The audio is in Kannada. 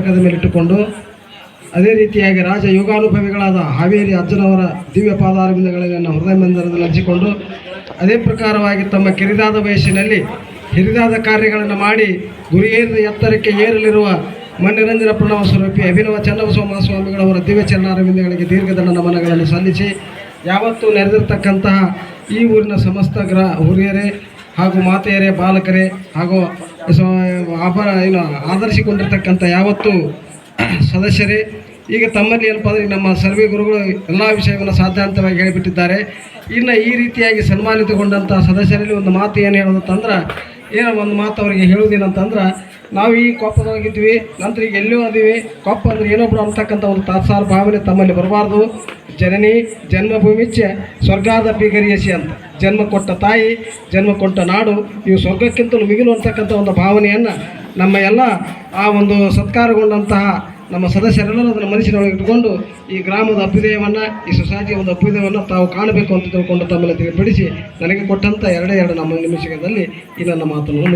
ಮಸ್ತಕದ ಮೇಲಿಟ್ಟುಕೊಂಡು ಅದೇ ರೀತಿಯಾಗಿ ರಾಜ ಯೋಗಾನುಭವಿಗಳಾದ ಹಾವೇರಿ ಅಜ್ಜನವರ ದಿವ್ಯ ಪಾದಾರವಿಂದಗಳಲ್ಲಿ ಹೃದಯ ಮಂದಿರದಲ್ಲಿ ಹಂಚಿಕೊಂಡು ಅದೇ ಪ್ರಕಾರವಾಗಿ ತಮ್ಮ ಕಿರಿದಾದ ವಯಸ್ಸಿನಲ್ಲಿ ಹಿರಿದಾದ ಕಾರ್ಯಗಳನ್ನು ಮಾಡಿ ಗುರಿಯೇರಿದ ಎತ್ತರಕ್ಕೆ ಏರಲಿರುವ ಮನ್ನಿರಂಜನ ಪ್ರಣವ ಸ್ವರೂಪಿ ಅಭಿನವ ಚನ್ನಬಸವ ಮಹಾಸ್ವಾಮಿಗಳವರ ದಿವ್ಯ ಚರಣಾರವಿಂದಗಳಿಗೆ ದೀರ್ಘದಂಡ ನಮನಗಳನ್ನು ಸಲ್ಲಿಸಿ ಯಾವತ್ತೂ ನೆರೆದಿರ್ತಕ್ಕಂತಹ ಈ ಊರಿನ ಸಮಸ್ತ ಗ್ರ ಹುರಿಯರೇ ಹಾಗೂ ಮಾತೆಯರೇ, ಬಾಲಕರೇ ಹಾಗೂ ಸ- ಅಪರ ಏನು ಆಧರಿಸಿಕೊಂಡಿರ್ತಕ್ಕಂಥ ಯಾವತ್ತು ಸದಸ್ಯರೇ, ಈಗ ತಮ್ಮಲ್ಲಿ ಏನಪ್ಪ ಅಂದರೆ ನಮ್ಮ ಸರ್ವೆ ಗುರುಗಳು ಎಲ್ಲ ವಿಷಯವನ್ನು ಸಾಧ್ಯಾಂತವಾಗಿ ಹೇಳಿಬಿಟ್ಟಿದ್ದಾರೆ. ಇನ್ನು ಈ ರೀತಿಯಾಗಿ ಸನ್ಮಾನಿತಗೊಂಡಂಥ ಸದಸ್ಯರಲ್ಲಿ ಒಂದು ಮಾತು ಏನು ಹೇಳೋದಂತಂದ್ರೆ ಏನೋ ಒಂದು ಮಾತು ಅವರಿಗೆ ಹೇಳೋದೇನಂತಂದ್ರೆ ನಾವು ಈ ಕೊಪ್ಪದೊಳಗಿದ್ವಿ ನಂತರ ಈಗ ಎಲ್ಲೋ ಅದೀವಿ ಕೊಪ್ಪ ಏನೋ ಏನೊಬ್ರು ಅಂತಕ್ಕಂಥ ಒಂದು ತಾತ್ಸಾರ ಭಾವನೆ ತಮ್ಮಲ್ಲಿ ಬರಬಾರ್ದು. ಜನನಿ, ಜನ್ಮಭೂಮಿಚ್ಚೆ, ಸ್ವರ್ಗಾದ ಬಿಗರಿಯಸಿ ಅಂತ. ಜನ್ಮ ಕೊಟ್ಟ ತಾಯಿ, ಜನ್ಮ ಕೊಟ್ಟ ನಾಡು, ಇವು ಸ್ವರ್ಗಕ್ಕಿಂತಲೂ ಮಿಗಿಲು ಅಂತಕ್ಕಂಥ ಒಂದು ಭಾವನೆಯನ್ನು ನಮ್ಮ ಎಲ್ಲ ಆ ಒಂದು ಸತ್ಕಾರಗೊಂಡಂತಹ ನಮ್ಮ ಸದಸ್ಯರೆಲ್ಲರೂ ಅದನ್ನು ಮನಸ್ಸಿನೊಳಗೆ ಇಟ್ಟುಕೊಂಡು ಈ ಗ್ರಾಮದ ಅಭ್ಯುದಯವನ್ನು, ಈ ಸೊಸೈಟಿಯ ಒಂದು ಅಭ್ಯುದಯವನ್ನು ತಾವು ಕಾಣಬೇಕು ಅಂತ ತಿಳ್ಕೊಂಡು ತಮ್ಮಲ್ಲಿ ತಿಳಿಪಡಿಸಿ, ನನಗೆ ಕೊಟ್ಟಂಥ ಎರಡೇ ಎರಡು ನಮ್ಮ ನಿಮಿಷದಲ್ಲಿ ಈ ನನ್ನ ಮಾತನ್ನು